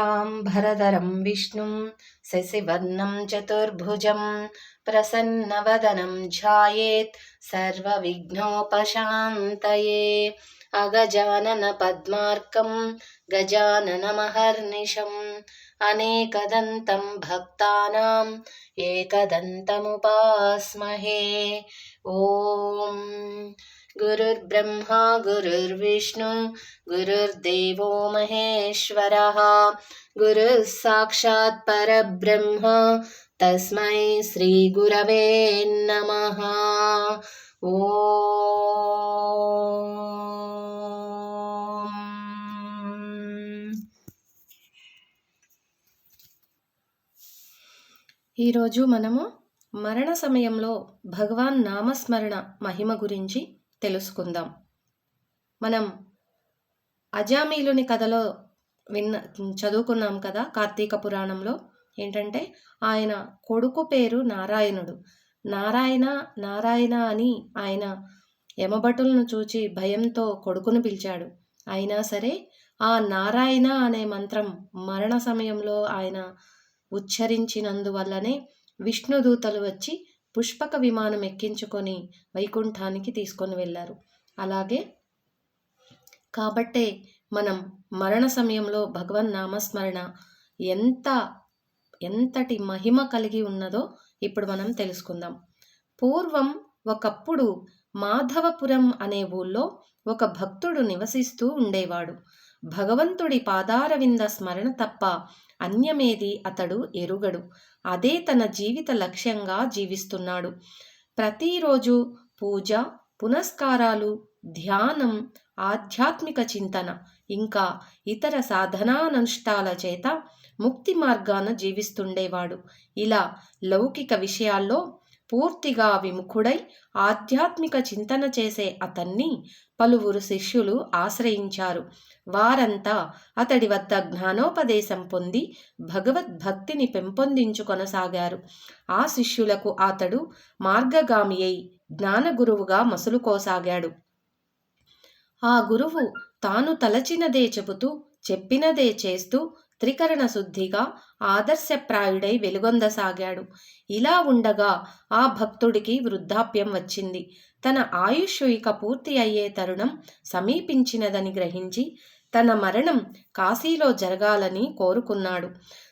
शुक्लाम्भरधरं विष्णुं शशिवर्णं चतुर्भुजं प्रसन्नवदनं ध्यायेत् सर्वविघ्नोपशान्तये। अगजाननपद्मार्कं गजाननमहर्निशम् अनेकदन्तं भक्तानाम् एकदन्तमुपास्महे। ॐ गुरुर्ब्रह्मा गुरुर्विष्णु गुरुर्देवो महेश्वरः गुरुः साक्षात् परब्रह्म तस्मै श्रीगुरवे नमः ॐ ఈరోజు మనము మరణ సమయంలో భగవాన్ నామస్మరణ మహిమ గురించి తెలుసుకుందాం. మనం అజామీలుని కథలో విన్న చదువుకున్నాం కదా కార్తీక పురాణంలో. ఏంటంటే ఆయన కొడుకు పేరు నారాయణుడు. నారాయణ నారాయణ అని ఆయన యమభటులను చూచి భయంతో కొడుకును పిలిచాడు. అయినా సరే ఆ నారాయణ అనే మంత్రం మరణ సమయంలో ఆయన ఉచ్చరించినందువల్లనే విష్ణుదూతలు వచ్చి పుష్పక విమానం ఎక్కించుకొని వైకుంఠానికి తీసుకొని వెళ్ళారు. అలాగే కాబట్టే మనం మరణ సమయంలో భగవన్ నామస్మరణ ఎంత ఎంతటి మహిమ కలిగి ఉన్నదో ఇప్పుడు మనం తెలుసుకుందాం. పూర్వం ఒకప్పుడు మాధవపురం అనే ఊళ్ళో ఒక భక్తుడు నివసిస్తూ ఉండేవాడు. భగవంతుడి పాదారవింద స్మరణ తప్ప అన్యమేది అతడు ఎరుగడు. అదే తన జీవిత లక్ష్యంగా జీవిస్తున్నాడు. ప్రతిరోజు పూజ పునస్కారాలు ధ్యానం ఆధ్యాత్మిక చింతన ఇంకా ఇతర సాధనానుష్ఠాల చేత ముక్తి మార్గాన జీవిస్తుండేవాడు. ఇలా లౌకిక విషయాల్లో పూర్తిగా విముఖుడై ఆధ్యాత్మిక చింతన చేసే అతన్ని పలువురు శిష్యులు ఆశ్రయించారు. వారంతా అతడి వద్ద జ్ఞానోపదేశం పొంది భగవద్భక్తిని పెంపొందించుకొనసాగారు ఆ శిష్యులకు అతడు మార్గగామి అయి జ్ఞానగురువుగా మసులుకోసాగాడు. ఆ గురువు తాను తలచినదే చెబుతూ చెప్పినదే చేస్తూ త్రికరణ శుద్ధిగా ఆదర్శప్రాయుడై వెలుగొందసాగాడు. ఇలా ఉండగా ఆ భక్తుడికి వృద్ధాప్యం వచ్చింది. తన ఆయుష్ ఇక పూర్తి అయ్యే తరుణం సమీపించినదని గ్రహించి తన మరణం కాశీలో జరగాలని కోరుకున్నాడు.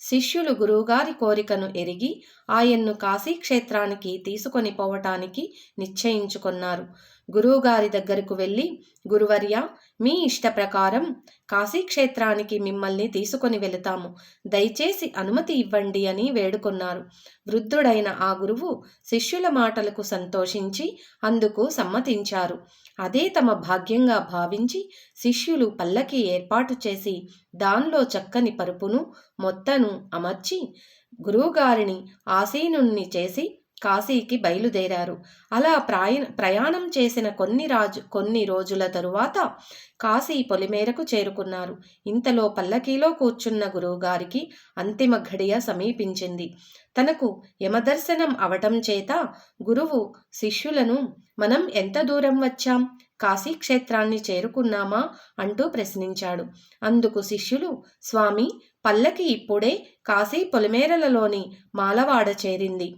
శిష్యులు గురువుగారి కోరికను ఎరిగి ఆయన్ను కాశీక్షేత్రానికి తీసుకొని పోవటానికి నిశ్చయించుకున్నారు. గురువుగారి దగ్గరకు వెళ్ళి గురువర్య మీ ఇష్ట ప్రకారం కాశీక్షేత్రానికి మిమ్మల్ని తీసుకొని వెళతాము. దయచేసి అనుమతి ఇవ్వండి అని వేడుకొన్నారు. వృద్ధుడైన ఆ గురువు శిష్యుల మాటలకు సంతోషించి అందుకు సమ్మతించారు. అదే తమ భాగ్యంగా భావించి శిష్యులు పల్లకి ఏర్పాటు చేసి దానిలో చక్కని పరుపును మొత్తను అమర్చి గురువుగారిని ఆసీనుణ్ణి చేసి కాశీకి బయలుదేరారు. అలా ప్రాయ ప్రయాణం చేసిన కొన్ని రాజు కొన్ని రోజుల తరువాత కాశీ పొలిమేరకు చేరుకున్నారు. ఇంతలో పల్లకీలో కూర్చున్న గురువుగారికి అంతిమ ఘడియ సమీపించింది. తనకు యమదర్శనం అవటం చేత గురువు శిష్యులను మనం ఎంత దూరం వచ్చాం? కాశీక్షేత్రాన్ని చేరుకున్నామా? అంటూ ప్రశ్నించాడు. అందుకు శిష్యులు స్వామి పల్లకి ఇప్పుడే కాశీ పొలిమేరలలోని మాలవాడ చేరింది.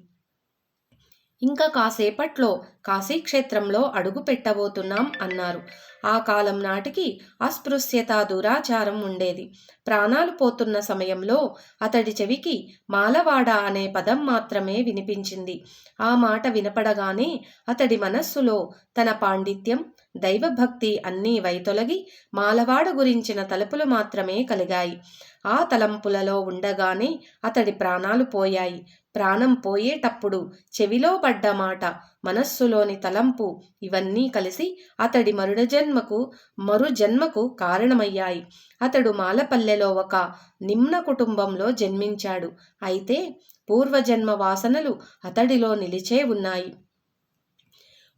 ఇంకా కాసేపట్లో కాశీక్షేత్రంలో అడుగు పెట్టబోతున్నాం అన్నారు. ఆ కాలం నాటికి అస్పృశ్యత దురాచారం ఉండేది. ప్రాణాలు పోతున్న సమయంలో అతడి చెవికి మాలవాడ అనే పదం మాత్రమే వినిపించింది. ఆ మాట వినపడగానే అతడి మనస్సులో తన పాండిత్యం దైవభక్తి అన్నీ వైతొలగి మాలవాడ గురించిన తలుపులు మాత్రమే కలిగాయి. ఆ తలంపులలో ఉండగానే అతడి ప్రాణాలు పోయాయి. ప్రాణం పోయేటప్పుడు చెవిలో పడ్డ మాట మనస్సులోని తలంపు ఇవన్నీ కలిసి అతడి మరుడజన్మకు మరు జన్మకు కారణమయ్యాయి. అతడు మాలపల్లెలో ఒక నిమ్న కుటుంబంలో జన్మించాడు. అయితే పూర్వజన్మ వాసనలు అతడిలో నిలిచే ఉన్నాయి.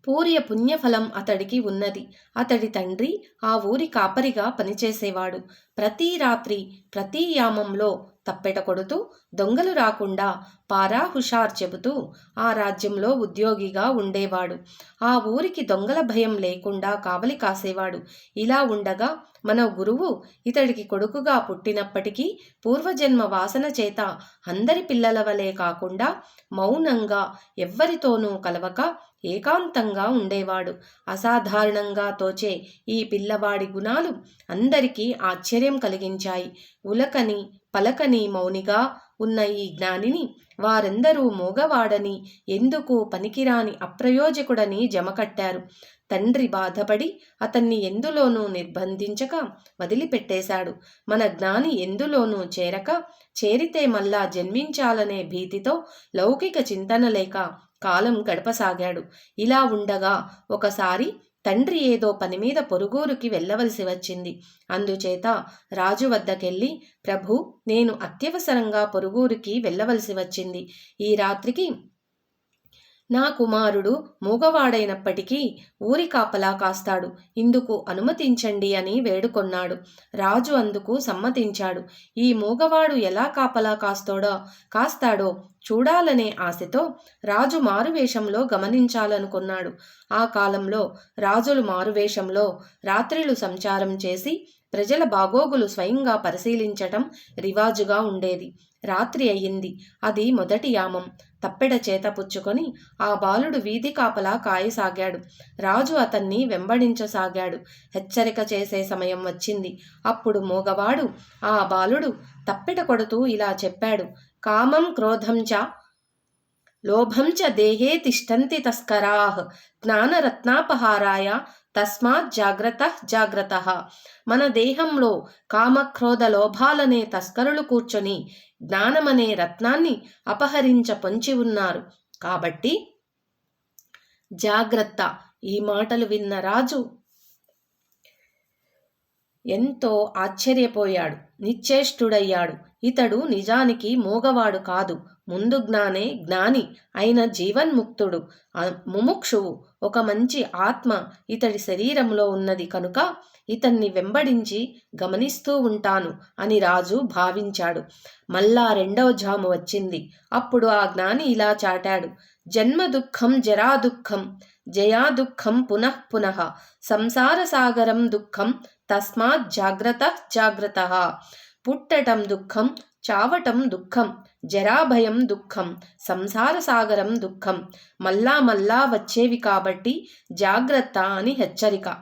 పూర్య పుణ్యఫలం అతడికి ఉన్నది. అతడి తండ్రి ఆ ఊరి కాపరిగా పనిచేసేవాడు. ప్రతి రాత్రి ప్రతి యామంలో తప్పెట కొడుతూ దొంగలు రాకుండా పారా హుషార్ చెబుతూ ఆ రాజ్యంలో ఉద్యోగిగా ఉండేవాడు. ఆ ఊరికి దొంగల భయం లేకుండా కావలి కాసేవాడు. ఇలా ఉండగా మన గురువు ఇతడికి కొడుకుగా పుట్టినప్పటికీ పూర్వజన్మ వాసన చేత అందరి పిల్లల వలె కాకుండా మౌనంగా ఎవ్వరితోనూ కలవక ఏకాంతంగా ఉండేవాడు. అసాధారణంగా తోచే ఈ పిల్లవాడి గుణాలు అందరికీ ఆశ్చర్యం కలిగించాయి. ఉలకని పలకని మౌనిగా ఉన్న ఈ జ్ఞానిని వారందరూ మోగవాడని ఎందుకు పనికిరాని అప్రయోజకుడని జమకట్టారు. తండ్రి బాధపడి అతన్ని ఎందులోనూ నిర్బంధించక వదిలిపెట్టేశాడు. మన జ్ఞాని ఎందులోనూ చేరక చేరితే మళ్ళా జన్మించాలనే భీతితో లౌకిక చింతన లేక కాలం గడపసాగాడు. ఇలా ఉండగా ఒకసారి తండ్రి ఏదో పని మీద పొరుగురికి వెళ్ళవలసి వచ్చింది. అందుచేత రాజు వద్దకెళ్ళి ప్రభు నేను అత్యవసరంగా పొరుగురికి వెళ్ళవలసి వచ్చింది. ఈ రాత్రికి నా కుమారుడు మూగవాడైనప్పటికీ ఊరి కాపలా కాస్తాడు. ఇందుకు అనుమతించండి అని వేడుకొన్నాడు. రాజు అందుకు సమ్మతించాడు. ఈ మూగవాడు ఎలా కాపలా కాస్తాడో కాస్తాడో చూడాలనే ఆశతో రాజు మారువేషంలో గమనించాలనుకున్నాడు. ఆ కాలంలో రాజులు మారువేషంలో రాత్రిలు సంచారం చేసి ప్రజల బాగోగులు స్వయంగా పరిశీలించటం రివాజుగా ఉండేది. రాత్రి అయ్యింది. అది మొదటి యామం. తప్పెడ చేత పుచ్చుకొని ఆ బాలుడు వీధి కాపలా కాయసాగాడు. రాజు అతన్ని వెంబడించసాగాడు. హెచ్చరిక చేసే సమయం వచ్చింది. అప్పుడు మోగవాడు ఆ బాలుడు తప్పెట కొడుతూ ఇలా చెప్పాడు. కామం క్రోధం చ లోభం చ దేహే తిష్టంతి తస్కరాహ్ జ్ఞానరత్నాపహారాయ తస్మాత్ జాగ్రత్త జాగ్రత్త మన దేహంలో కామక్రోధ లోభాలనే తస్కరులు కూర్చొని జ్ఞానమనే రత్నాన్ని అపహరించ పొంచి ఉన్నారు. కాబట్టి జాగ్రత్త. ఈ మాటలు విన్న రాజు ఎంతో ఆశ్చర్యపోయాడు. నిశ్చేష్టుడయ్యాడు. ఇతడు నిజానికి మోగవాడు కాదు. ముందు జ్ఞానే జ్ఞాని అయిన జీవన్ముక్తుడు ముముక్షువు. ఒక మంచి ఆత్మ ఇతడి శరీరంలో ఉన్నది కనుక ఇతన్ని వెంబడించి గమనిస్తూ ఉంటాను అని రాజు భావించాడు. మళ్ళా రెండవ జాము వచ్చింది. అప్పుడు ఆ జ్ఞాని ఇలా చాటాడు. జన్మ దుఃఖం జరా దుఃఖం జయా దుఃఖం పునః పునః సంసార సాగరం దుఃఖం తస్మాత్ జాగ్రత్త జాగ్రత్త పుట్టటం దుఃఖం చావటం దుఃఖం జరాభయం దుఃఖం సంసార సాగరం దుఃఖం మల్లా మల్లా వచ్చేవి కాబట్టి జాగ్రత్త అని హెచ్చరిక.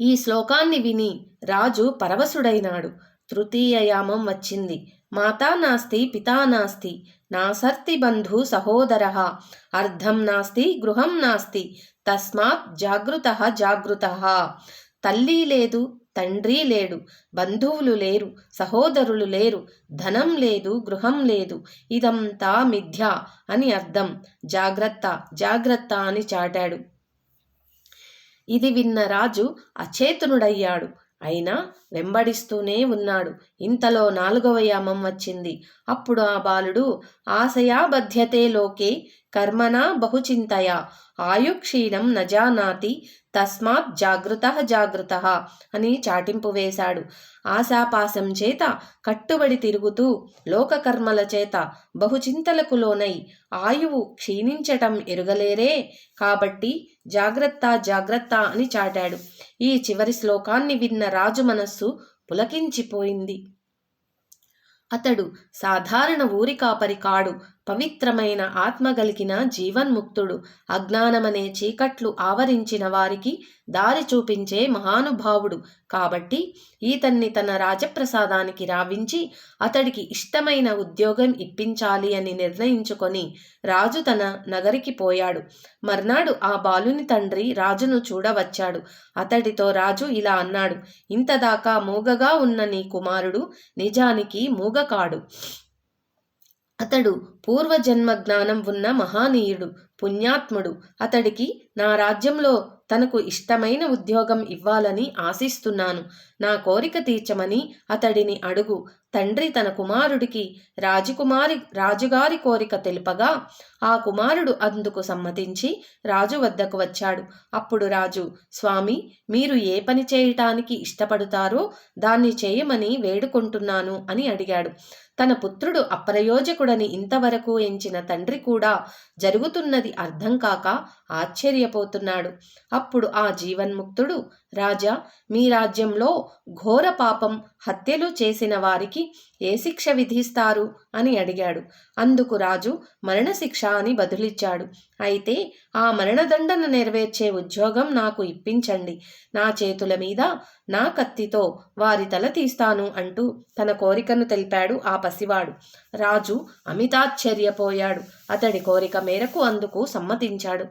ఈ శ్లోకాన్ని విని రాజు పరవశుడైనాడు. తృతీయ యామం వచ్చింది. మాతా నాస్తి పితా నాస్తి నాసర్తి బంధు సహోదర అర్ధం నాస్తి గృహం నాస్తి తస్మాత్ జాగృత జాగృత. తల్లి లేదు తండ్రి లేడు బంధువులు లేరు సహోదరులు లేరు ధనం లేదు గృహం లేదు ఇదంతా మిథ్య అని అర్థం. జాగ్రత్త జాగ్రత్త అని చాటాడు. ఇది విన్న రాజు అచేతనుడయ్యాడు. అయినా వెంబడిస్తూనే ఉన్నాడు. ఇంతలో నాలుగవ యామం వచ్చింది. అప్పుడు ఆ బాలుడు ఆశయాబధ్యతే లోకే కర్మణా బహుచింతయా ఆయుక్షీణం నజానాతి తస్మాత్ జాగృత జాగృత అని చాటింపు వేశాడు. ఆశాపాసం చేత కట్టుబడి తిరుగుతూ లోకకర్మల చేత బహుచింతలకు లోనై ఆయువు క్షీణించటం ఎరుగలేరే కాబట్టి జాగ్రత్త జాగ్రత్త అని చాటాడు. ఈ చివరి శ్లోకాన్ని విన్న రాజు మనస్సు పులకించిపోయింది. అతడు సాధారణ ఊరికాపరి కాడు పవిత్రమైన ఆత్మ ఆత్మగలిగిన జీవన్ముక్తుడు. అజ్ఞానమనే చీకట్లు ఆవరించిన వారికి దారి చూపించే మహానుభావుడు. కాబట్టి ఈతన్ని తన రాజప్రసాదానికి రావించి అతడికి ఇష్టమైన ఉద్యోగం ఇప్పించాలి అని నిర్ణయించుకొని రాజు తన నగరికి పోయాడు. మర్నాడు ఆ బాలుని తండ్రి రాజును చూడవచ్చాడు. అతడితో రాజు ఇలా అన్నాడు ఇంతదాకా మూగగా ఉన్న నీ కుమారుడు నిజానికి మూగకాడు. అతడు పూర్వజన్మ జ్ఞానం ఉన్న మహానీయుడు పుణ్యాత్ముడు. అతడికి నా రాజ్యంలో తనకు ఇష్టమైన ఉద్యోగం ఇవ్వాలని ఆశిస్తున్నాను. నా కోరిక తీర్చమని అతడిని అడుగు. తండ్రి తన కుమారుడికి రాజకుమారి రాజుగారి కోరిక తెలుపగా ఆ కుమారుడు అందుకు సమ్మతించి రాజు వద్దకు వచ్చాడు. అప్పుడు రాజు స్వామి మీరు ఏ పని చేయటానికి ఇష్టపడుతారో దాన్ని చేయమని వేడుకుంటున్నాను అని అడిగాడు. తన పుత్రుడు అప్రయోజకుడని ఇంతవరకు ఎంచిన తండ్రి కూడా జరుగుతున్నది అర్థం కాక ఆశ్చర్యపోతున్నాడు. అప్పుడు ఆ జీవన్ముక్తుడు రాజా మీ రాజ్యంలో ఘోర పాపం హత్యలు చేసిన వారికి ఏ శిక్ష విధిస్తారు? అని అడిగాడు. అందుకు రాజు మరణశిక్ష అని బదులిచ్చాడు. అయితే ఆ మరణదండన నెరవేర్చే ఉద్యోగం నాకు ఇప్పించండి. నా చేతుల మీద నా కత్తితో వారి తల తీస్తాను అంటూ తన కోరికను తెలిపాడు ఆ పసివాడు. రాజు అమితాశ్చర్యపోయాడు. అతడి కోరిక మేరకు అందుకు సమ్మతించాడు.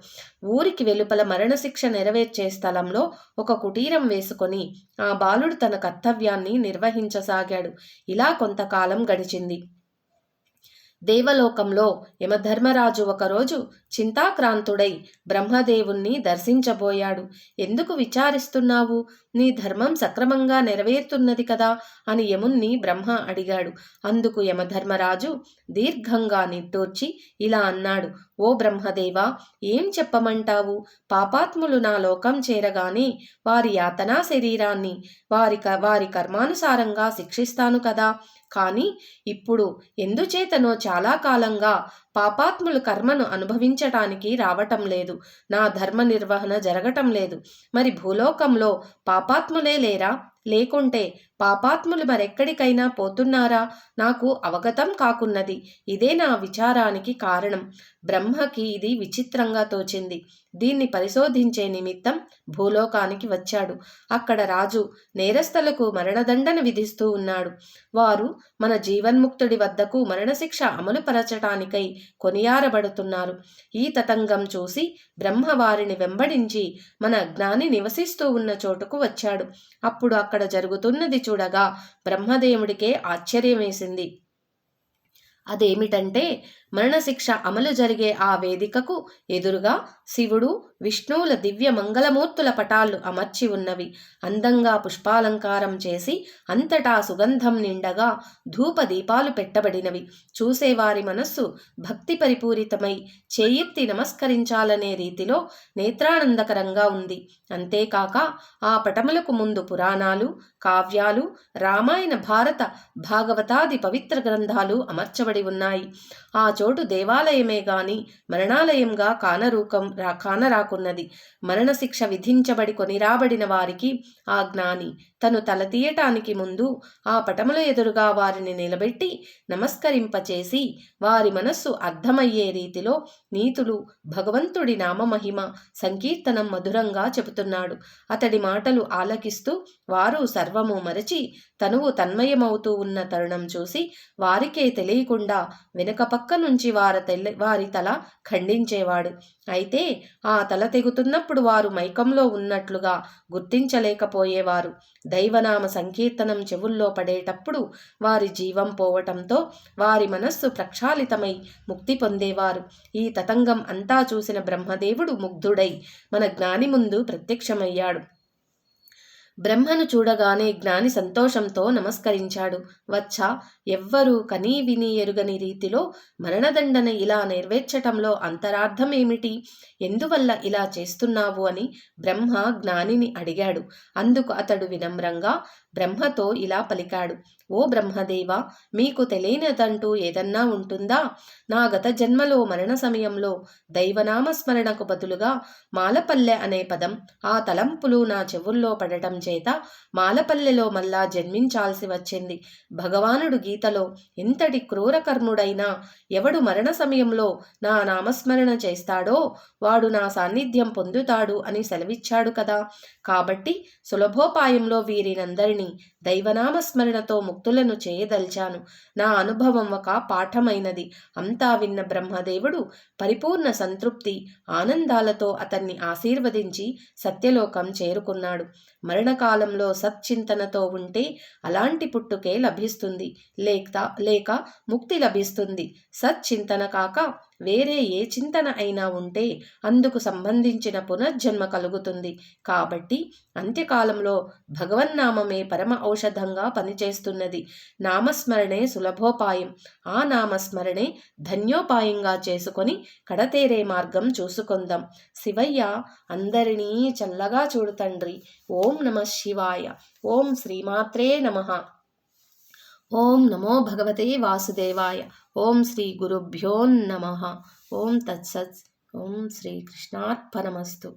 ఊరికి వెలుపల మరణశిక్ష నెరవేర్చే స్థలంలో ఒక కుటీరం వేసుకొని ఆ బాలుడు తన కర్తవ్యాన్ని నిర్వహించసాగాడు. ఇలా కొంతకాలం గడిచింది. దేవలోకంలో యమధర్మరాజు ఒకరోజు చింతాక్రాంతుడై బ్రహ్మదేవుణ్ణి దర్శించబోయాడు. ఎందుకు విచారిస్తున్నావు? నీ ధర్మం సక్రమంగా నెరవేరుతున్నది కదా అని యముణ్ణి బ్రహ్మ అడిగాడు. అందుకు యమధర్మరాజు దీర్ఘంగా నిట్టూర్చి ఇలా అన్నాడు. ఓ బ్రహ్మదేవా ఏం చెప్పమంటావు? పాపాత్ములు నా లోకం చేరగానే వారి యాతనా శరీరాన్ని వారి వారి కర్మానుసారంగా శిక్షిస్తాను కదా. కానీ ఇప్పుడు ఎందుచేతనో చాలా కాలంగా పాపాత్ములు కర్మను అనుభవించటానికి రావటం లేదు. నా ధర్మ నిర్వహణ జరగటం లేదు. మరి భూలోకంలో పాపాత్ములే లేరా? లేకుంటే పాపాత్ములు మరెక్కడికైనా పోతున్నారా? నాకు అవగతం కాకున్నది. ఇదే నా విచారానికి కారణం. బ్రహ్మకి ఇది విచిత్రంగా తోచింది. దీన్ని పరిశోధించే నిమిత్తం భూలోకానికి వచ్చాడు. అక్కడ రాజు నేరస్థలకు మరణదండన విధిస్తూ ఉన్నాడు. వారు మన జీవన్ముక్తుడి వద్దకు మరణశిక్ష అమలుపరచటానికై కొనియారబడుతున్నారు. ఈ తతంగం చూసి బ్రహ్మ వారిని వెంబడించి మన జ్ఞాని నివసిస్తూ ఉన్న చోటుకు వచ్చాడు. అప్పుడు అక్కడ జరుగుతున్నది చూడగా బ్రహ్మదేవుడికే ఆశ్చర్యమేసింది. అదేమిటంటే మరణశిక్ష అమలు జరిగే ఆ వేదికకు ఎదురుగా శివుడు విష్ణువుల దివ్య మంగళమూర్తుల పటాలు అమర్చి ఉన్నవి. అందంగా పుష్పాలంకారం చేసి అంతటా సుగంధం నిండగా ధూప దీపాలు పెట్టబడినవి. చూసేవారి మనస్సు భక్తి పరిపూరితమై చేయిత్తి నమస్కరించాలనే రీతిలో నేత్రానందకరంగా ఉంది. అంతేకాక ఆ పటములకు ముందు పురాణాలు కావ్యాలు రామాయణ భారత భాగవతాది పవిత్ర గ్రంథాలు అమర్చబడి ఉన్నాయి. ఆ చోటు దేవాలయమే గాని మరణాలయంగా కానరూకం రా కానరాకున్నది. మరణశిక్ష విధించబడి కొనిరాబడిన వారికి ఆ జ్ఞాని తను తల తీయటానికి ముందు ఆ పటముల ఎదురుగా వారిని నిలబెట్టి నమస్కరింపచేసి వారి మనస్సు అర్థమయ్యే రీతిలో నీతులు భగవంతుడి నామమహిమ సంకీర్తనం మధురంగా చెబుతున్నాడు. అతడి మాటలు ఆలకిస్తూ వారు సర్వము మరచి తనువు తన్మయమవుతూ ఉన్న తరుణం చూసి వారికే తెలియకుండా వెనుక పక్క నుంచి వారి తెల్ల వారి తల ఖండించేవాడు. అయితే ఆ తల తెగుతున్నప్పుడు వారు మైకంలో ఉన్నట్లుగా గుర్తించలేకపోయేవారు. దైవనామ సంకీర్తనం చెవుల్లో పడేటప్పుడు వారి జీవం పోవటంతో వారి మనస్సు ప్రక్షాళితమై ముక్తి పొందేవారు. ఈ తతంగం అంతా చూసిన బ్రహ్మదేవుడు ముగ్ధుడై మన జ్ఞాని ముందు ప్రత్యక్షమయ్యాడు. బ్రహ్మను చూడగానే జ్ఞాని సంతోషంతో నమస్కరించాడు. వచ్చా ఎవ్వరూ కనీ విని ఎరుగని రీతిలో మరణదండన ఇలా నెరవేర్చటంలో అంతరార్థం ఏమిటి ఎందువల్ల ఇలా చేస్తున్నావు అని బ్రహ్మ జ్ఞానిని అడిగాడు. అందుకు అతడు వినమ్రంగా బ్రహ్మతో ఇలా పలికాడు. ఓ బ్రహ్మదేవ మీకు తెలియనిదంటూ ఏదన్నా ఉంటుందా? నా గత జన్మలో మరణ సమయంలో దైవనామస్మరణకు బదులుగా మాలపల్లె అనే పదం ఆ తలంపులు నా చెవుల్లో పడటం చేత మాలపల్లెలో మళ్ళా జన్మించాల్సి వచ్చింది. భగవానుడు గీతలో ఎంతటి క్రూరకర్ముడైనా ఎవడు మరణ సమయంలో నా నామస్మరణ చేస్తాడో వాడు నా సాన్నిధ్యం పొందుతాడు అని సెలవిచ్చాడు కదా. కాబట్టి సులభోపాయంలో వీరినందరినీ దైవనామస్మరణతో ముక్తులను చేయదల్చాను. నా అనుభవం ఒక పాఠమైనది. అంతా విన్న బ్రహ్మదేవుడు పరిపూర్ణ సంతృప్తి ఆనందాలతో అతన్ని ఆశీర్వదించి సత్యలోకం చేరుకున్నాడు. మరణకాలంలో అంత్యకాలంలో సచ్చింతనతో ఉంటే అలాంటి పుట్టుకే లభిస్తుంది. లేక లేక ముక్తి లభిస్తుంది. సచ్చింతన కాక వేరే ఏ చింతన అయినా ఉంటే అందుకు సంబంధించిన పునర్జన్మ కలుగుతుంది. కాబట్టి అంత్యకాలంలో భగవన్నామమే పరమ ఔషధంగా పనిచేస్తున్నది. నామస్మరణే సులభోపాయం. ఆ నామస్మరణే ధన్యోపాయంగా చేసుకొని కడతేరే మార్గం చూసుకుందాం. శివయ్య అందరినీ చల్లగా చూడు తండ్రి. ఓం నమ శివాయ. ఓం శ్రీమాత్రే నమ. ఓం నమో భగవతే వాసుదేవాయ. ఓం శ్రీ గురుభ్యో నమ. ఓం తత్సత్. ఓం శ్రీకృష్ణార్పణమస్తు